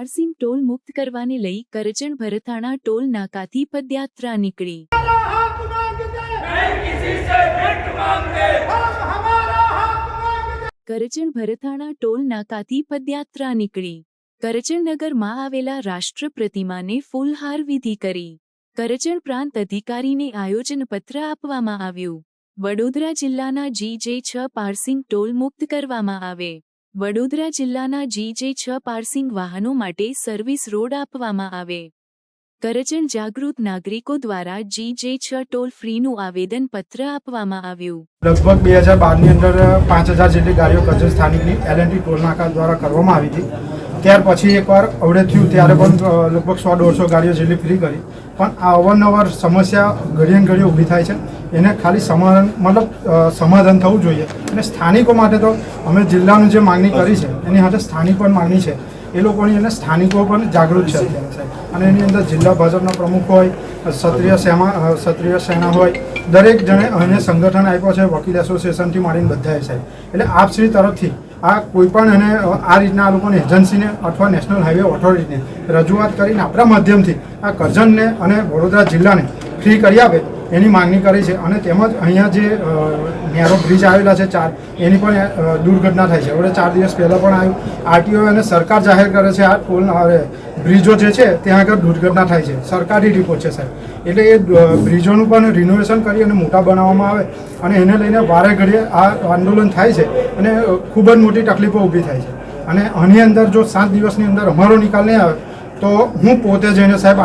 આરસીમ toll મુક્ત કરવાને લઈ કરજણ ભરથાણા ટોલ નાકાથી પદયાત્રા નીકળી. કરજણ ભરથાણા ટોલ નાકાથી પદયાત્રા નીકળી. કરજણ નગરમાં આવેલા રાષ્ટ્ર પ્રતિમાને ફૂલહાર વિધિ કરી. કરજણ પ્રાંત અધિકારીને આયોજનપત્ર આપવામાં આવ્યું. વડોદરા જિલ્લાના જી જે છ પાર્સિંગ ટોલ મુક્ત કરવામાં આવે. વડોદરા જિલ્લાના જી જે છ પાર્સિંગ વાહનો માટે સર્વિસ રોડ આપવામાં આવે. કરજણ જાગૃત નાગરિકો દ્વારા જી જે છ ટોલ ફ્રીનું આવેદનપત્ર આપવામાં આવ્યું. લગભગ બે હજાર બારની અંદર પાંચ હજાર જેટલી ગાડીઓ કરજણ સ્થાનિકની એલ એન્ડ ટી ટોલ નાકા દ્વારા કરવામાં આવી હતી. ત્યાર પછી એકવાર અવડે થયું, ત્યારે પણ લગભગ સો દોઢસો ગાડીઓ જેટલી ફ્રી કરી. પણ આ અવારનવાર સમસ્યા ઘડીએ ઘડીએ ઊભી થાય છે. એને ખાલી સમાધાન, મતલબ સમાધાન થવું જોઈએ. અને સ્થાનિકો માટે તો અમે જિલ્લાનું જે માંગણી કરી છે, એની સાથે સ્થાનિક પણ માગણી છે. એ લોકોની અને સ્થાનિકો પણ જાગૃત છે અને એની અંદર જિલ્લા ભાજપના પ્રમુખ હોય ક્ષત્રિય સેના ક્ષત્રિય સેના હોય, દરેક જણે એને સંગઠન આપ્યો છે, વકીલ એસોસિએશનથી માંડીને બધાએ સાહેબ. એટલે આપશ્રી તરફથી આ કોઈ પણ એને આ રીતના આ લોકોની એજન્સીને અથવા નેશનલ હાઈવે ઓથોરિટીને રજૂઆત કરીને આપણા માધ્યમથી આ કરજણને અને વડોદરા જિલ્લાને ફ્રી કરી આપે એની માંગણી કરી છે અને તેમજ અહીંયા જે નેરો બ્રિજ આવેલા છે ચાર, એની પણ દુર્ઘટના થાય છે. હવે ચાર દિવસ પહેલાં પણ આવ્યું આરટીઓ અને સરકાર જાહેર કરે છે આ પુલ બ્રિજો જે છે, ત્યાં આગળ દુર્ઘટના થાય છે. સરકારી રિપોર્ટ છે, સાહેબ. એટલે એ બ્રિજોનું પણ રિનોવેશન કરી અને મોટા બનાવવામાં આવે અને એને લઈને વારે ઘડીએ આ આંદોલન થાય છે અને ખૂબ જ મોટી તકલીફો ઊભી થાય છે. અને આની અંદર જો સાત દિવસની અંદર અમારો નિકાલ નહીં આવે તો હું પોતે જઈને સાહેબ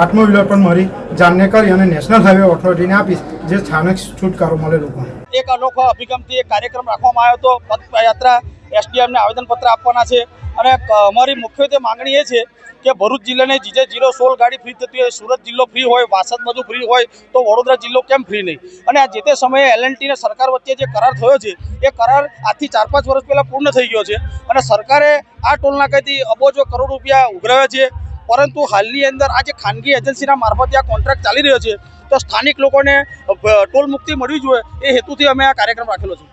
પણ મારી જાનને કરી અને નેશનલ હાઈવે ઓથોરિટીને આપીશ, જે સ્થાનક છૂટકારો મળે લોકોને એક અનોખો અભિગમથી એક કાર્યક્રમ રાખવામાં આવ્યો હતો. પદયાત્રા એસડીએમને આવેદનપત્ર આપવાના છે. અને અમારી મુખ્યત્વે માંગણી એ છે કે ભરૂચ જિલ્લાને જીજે જીરો સોળ ગાડી ફ્રી થતી હોય, સુરત જિલ્લો ફ્રી હોય, વાસદ બધું ફ્રી હોય, તો વડોદરા જિલ્લો કેમ ફ્રી નહીં? અને આ જે તે સમયે એલએનટી ને સરકાર વચ્ચે જે કરાર થયો છે, એ કરાર આજથી ચાર પાંચ વર્ષ પહેલાં પૂર્ણ થઈ ગયો છે. અને સરકારે આ ટોલનાકાથી અબોજો કરોડ રૂપિયા ઉઘરાવ્યા છે. પરંતુ હાલની અંદર આ જે ખાનગી એજન્સીના મારફતે આ કોન્ટ્રાક્ટ ચાલી રહ્યો છે, તો સ્થાનિક લોકોને ટોલ મુક્તિ મળવી જોઈએ, એ હેતુથી અમે આ કાર્યક્રમ રાખેલો છે.